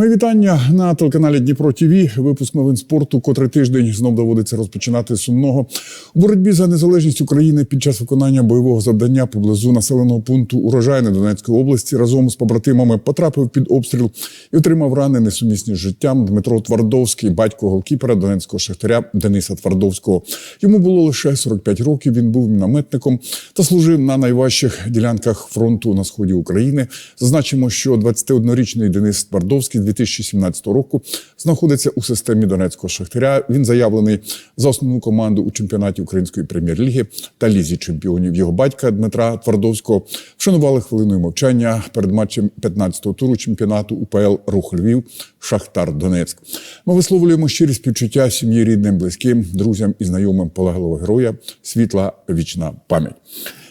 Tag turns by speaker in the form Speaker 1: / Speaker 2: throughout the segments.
Speaker 1: Мої вітання на телеканалі Дніпро ТВ. Випуск новин спорту, котрий тиждень знов доводиться розпочинати сумного у боротьбі за незалежність України під час виконання бойового завдання поблизу населеного пункту Урожайне Донецької області разом з побратимами потрапив під обстріл і отримав рани несумісні з життям. Дмитро Твардовський, батько голкіпера Донецького шахтаря Дениса Твардовського. Йому було лише 45 років. Він був мінометником та служив на найважчих ділянках фронту на сході України. Зазначимо, що 21-річний Денис Твардовський 2017 року знаходиться у системі Донецького шахтаря. Він заявлений за основну команду у чемпіонаті Української прем'єр-ліги та лізі чемпіонів. Його батька Дмитра Твардовського вшанували хвилиною мовчання перед матчем 15-го туру чемпіонату УПЛ Рух Львів Шахтар Донецьк. Ми висловлюємо щирі співчуття сім'ї рідним, близьким, друзям і знайомим полеглого героя. Світла вічна пам'ять.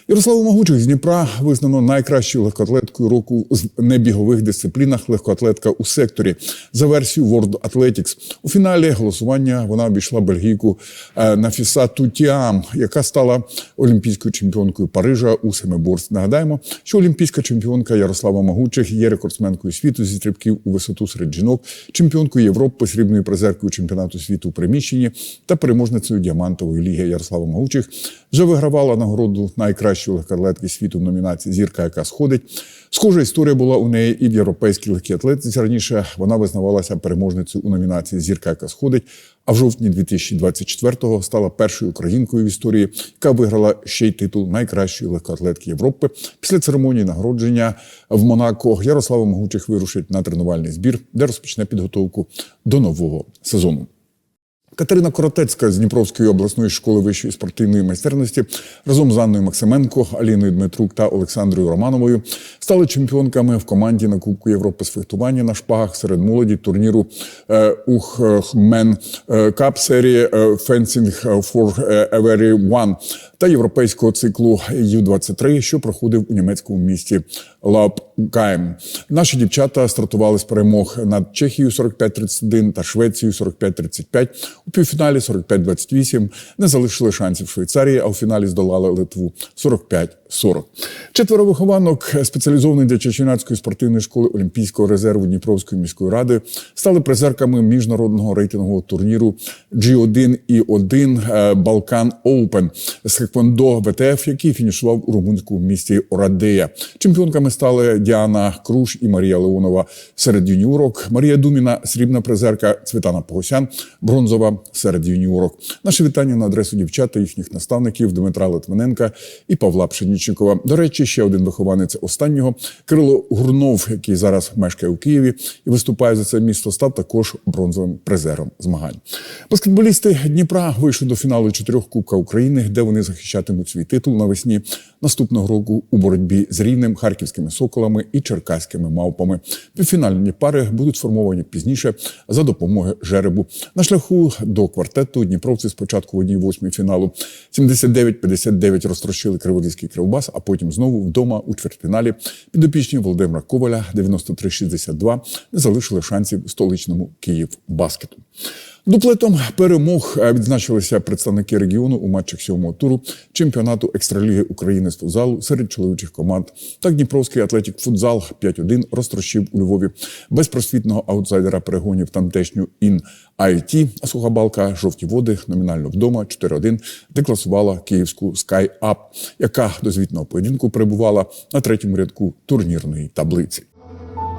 Speaker 1: Ярославу Могучих з Дніпра визнано найкращою легкоатлеткою року з небігових дисциплінах легкоатлетка у секторі за версією World Athletics. У фіналі голосування вона обійшла бельгійку е, Нафіса Тутіам, яка стала олімпійською чемпіонкою Парижа у семиборстві. Нагадаємо, що олімпійська чемпіонка Ярослава Могучих є рекордсменкою світу зі стрибків у висоту серед жінок, чемпіонкою Європи, срібною призеркою чемпіонату світу у приміщенні та переможницею діамантової ліги Ярослава Могучих вже вигравала нагороду найкращої легкоатлетки світу в номінації Зірка, яка сходить. Схожа історія була у неї і в європейській легкій атлетиці. Раніше вона визнавалася переможницею у номінації Зірка, яка сходить. А в жовтні 2024-го стала першою українкою в історії, яка виграла ще й титул найкращої легкоатлетки Європи. Після церемонії нагородження в Монако Ярослава Могучих вирушить на тренувальний збір, де розпочне підготовку до нового сезону. Катерина Коротецька з Дніпровської обласної школи вищої спортивної майстерності разом з Анною Максименко, Аліною Дмитрук та Олександрою Романовою стали чемпіонками в команді на Кубку Європи з фехтування на шпагах серед молоді турніру е, Ухмен Кап серії е, Fencing for Everyone та європейського циклу Ю-23, що проходив у німецькому місті Лапкайм. Наші дівчата стартували з перемог над Чехією 45-31 та Швецією 45-35. У півфіналі 45-28 не залишили шансів Швейцарії, а у фіналі здолали Литву 45-40. Четверо вихованок спеціалізованої для Чеченацької спортивної школи Олімпійського резерву Дніпровської міської ради стали призерками міжнародного рейтингового турніру G1 і 1 Балкан Оупен з Хеквондо ВТФ, який фінішував у румунському місті Орадея. Чемпіонками стали Діана Круш і Марія Леонова серед юніорок, Марія Думіна, срібна призерка Цвітана Погосян, бронзова серед юніорок. Наше вітання на адресу дівчат та їхніх наставників Дмитра Литвиненка і Павла Пшенічникова. До речі, ще один вихованець останнього Кирило Гурнов, який зараз мешкає у Києві і виступає за це місто, став також бронзовим призером змагань. Баскетболісти Дніпра вийшли до фіналу чотирьох Кубка України, де вони захищатимуть свій титул навесні наступного року у боротьбі з рівнем харківськими соколами і черкаськими мавпами. Півфінальні пари будуть сформовані пізніше за допомогою жеребу. На шляху до квартету Дніпровці спочатку в одній восьмій фіналу 79-59 розтрощили Криворізький Кривбас, а потім знову вдома у чвертьфіналі підопічні Володимира Коваля 93-62 не залишили шансів столичному Київ баскету. Дуплетом перемог відзначилися представники регіону у матчах сьомого туру чемпіонату екстраліги України з футзалу серед чоловічих команд. Так Дніпровський атлетік футзал 5-1 розтрощив у Львові безпросвітного аутсайдера перегонів тамтешню ін IT, а сухобалка жовті води номінально вдома 4-1 декласувала київську Sky Up, яка до звітного поєдинку перебувала на третьому рядку турнірної таблиці.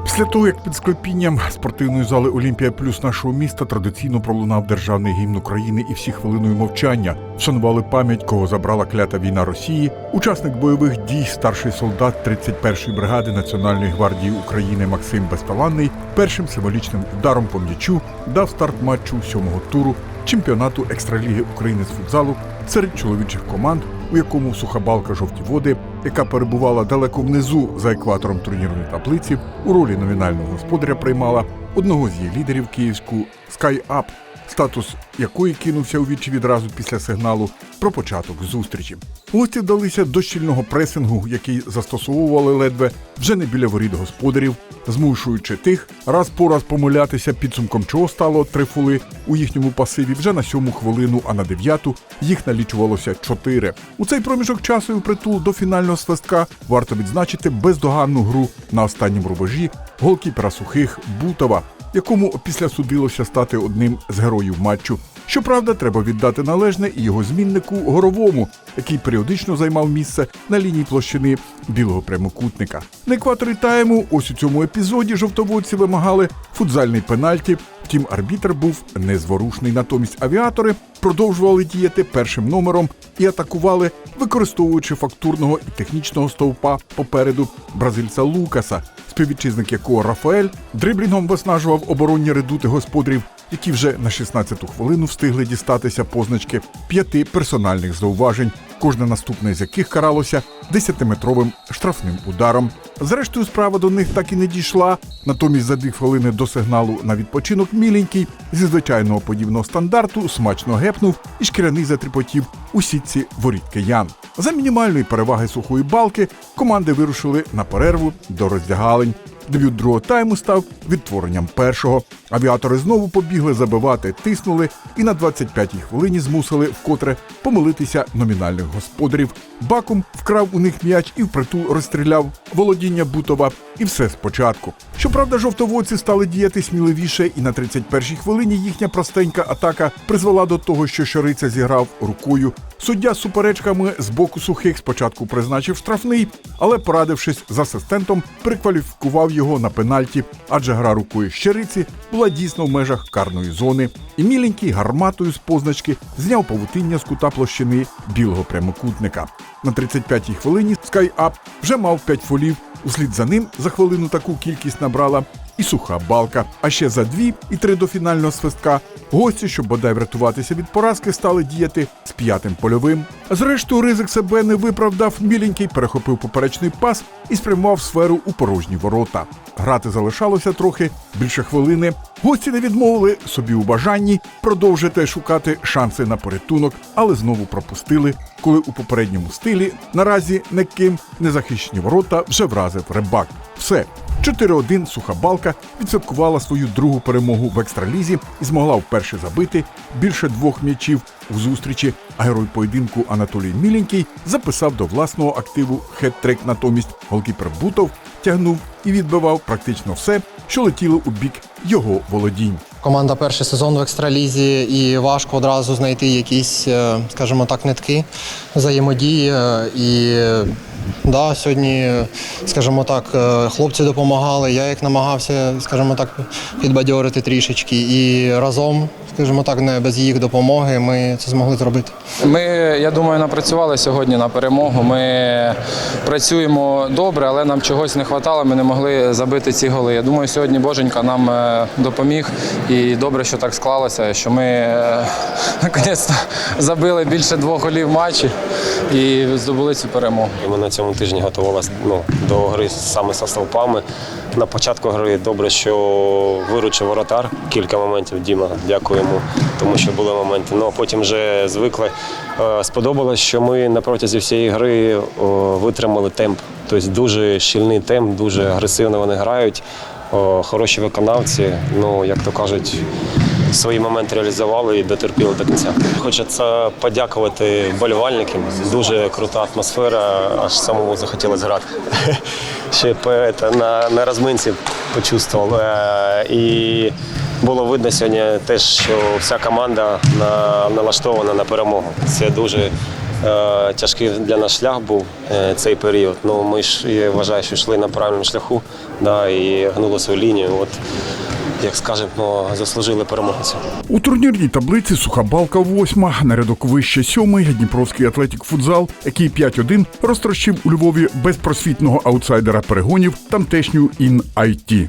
Speaker 2: Після того, як під склепінням спортивної зали Олімпія Плюс нашого міста традиційно пролунав державний гімн України і всі хвилиною мовчання вшанували пам'ять, кого забрала клята війна Росії, учасник бойових дій, старший солдат 31-ї бригади Національної гвардії України Максим Безталанний першим символічним ударом по м'ячу дав старт матчу сьомого туру чемпіонату екстраліги України з футзалу серед чоловічих команд, у якому сухобалка жовті води, яка перебувала далеко внизу за екватором турнірної таблиці, у ролі номінального господаря приймала одного з її лідерів київську Sky Up, статус якої кинувся у вічі відразу після сигналу про початок зустрічі. Гості вдалися до щільного пресингу, який застосовували ледве вже не біля воріт господарів, змушуючи тих раз по раз помилятися, підсумком чого стало три фоли у їхньому пасиві вже на сьому хвилину, а на дев'яту їх налічувалося чотири. У цей проміжок часу і впритул до фінального свистка варто відзначити бездоганну гру на останньому рубежі голкіпера сухих Бутова. Якому після судилося стати одним з героїв матчу. Щоправда, треба віддати належне і його зміннику горовому, який періодично займав місце на лінії площини білого прямокутника. На екваторі тайму, ось у цьому епізоді, жовтоводці вимагали футзальний пенальті. Втім, арбітр був незворушний. Натомість авіатори продовжували діяти першим номером і атакували, використовуючи фактурного і технічного стовпа попереду бразильця Лукаса, співвітчизник якого Рафаель дриблінгом виснажував оборонні редути господарів, які вже на 16-ту хвилину встигли дістатися позначки п'яти персональних зауважень, кожне наступне з яких каралося 10-метровим штрафним ударом. Зрештою, справа до них так і не дійшла. Натомість за дві хвилини до сигналу на відпочинок міленький зі звичайного подібного стандарту смачно гепнув і шкіряний затріпотів у сітці воріт киян. За мінімальної переваги сухої балки команди вирушили на перерву до роздягалень. Дебют другого тайму став відтворенням першого. Авіатори знову побігли забивати, тиснули і на 25-й хвилині змусили вкотре помилитися номінальних господарів. Бакум вкрав у них м'яч і впритул розстріляв володіння Бутова. І все спочатку. Щоправда, жовтоводці стали діяти сміливіше, і на 31-й хвилині їхня простенька атака призвела до того, що Щориця зіграв рукою. Суддя з суперечками з боку сухих спочатку призначив штрафний, але порадившись з асистентом, перекваліфікував його на пенальті, адже гра рукою щириці була дійсно в межах карної зони. І міленький гарматою з позначки зняв павутиння з кута площини білого прямокутника. На 35-й хвилині SkyUp вже мав 5 фолів. Услід за ним за хвилину таку кількість набрала і суха балка. А ще за дві і три до фінального свистка гості, щоб бодай врятуватися від поразки, стали діяти з п'ятим польовим. Зрештою, ризик себе не виправдав. Міленький перехопив поперечний пас і спрямував сферу у порожні ворота. Грати залишалося трохи більше хвилини. Гості не відмовили собі у бажанні продовжити шукати шанси на порятунок, але знову пропустили, коли у попередньому стилі наразі неким незахищені ворота вже вразив рибак. Все. 4-1 суха балка відсвяткувала свою другу перемогу в екстралізі і змогла вперше забити більше двох м'ячів у зустрічі. А герой поєдинку Анатолій Міленький записав до власного активу хет-трек. Натомість голкіпер Бутов тягнув і відбивав практично все, що летіло у бік його володінь.
Speaker 3: Команда перший сезон в екстралізі, і важко одразу знайти якісь, е, скажімо так, нитки взаємодії. Е, І да, сьогодні, скажімо так, е, хлопці допомагали. Я їх намагався, скажімо так, підбадьорити трішечки. І разом, скажімо так, не без їх допомоги ми це змогли зробити.
Speaker 4: Ми, я думаю, напрацювали сьогодні на перемогу. Ми працюємо добре, але нам чогось не вистачало. Ми не могли забити ці голи. Я думаю, сьогодні Боженька нам е, допоміг. І добре, що так склалося, що ми е, наконець забили більше двох голів в матчі і здобули цю перемогу.
Speaker 5: Ми на цьому тижні готувалися ну, до гри саме зі стовпами. На початку гри добре, що виручив воротар. Кілька моментів Діма, дякуємо, тому що були моменти. Ну а потім вже звикли. Е, Сподобалось, що ми на протязі всієї гри витримали темп. Тобто дуже щільний темп, дуже агресивно вони грають. Хороші виконавці, ну як то кажуть, свої моменти реалізували і дотерпіли до кінця. Хочеться подякувати вболівальникам. Дуже крута атмосфера, аж самому захотілося грати. Ще на, на розминці почувствував. Е, І було видно сьогодні теж, що вся команда на, налаштована на перемогу. Це дуже е, тяжкий для нас шлях був е, цей період. Ну, ми ж я вважаю, що йшли на правильному шляху да, і гнули свою лінію. От, як скажемо, ну, заслужили перемогу.
Speaker 2: У турнірній таблиці суха балка восьма, на рядок вище сьомий Дніпровський атлетік футзал, який 5-1 розтрощив у Львові безпросвітного аутсайдера перегонів тамтешню ін IT.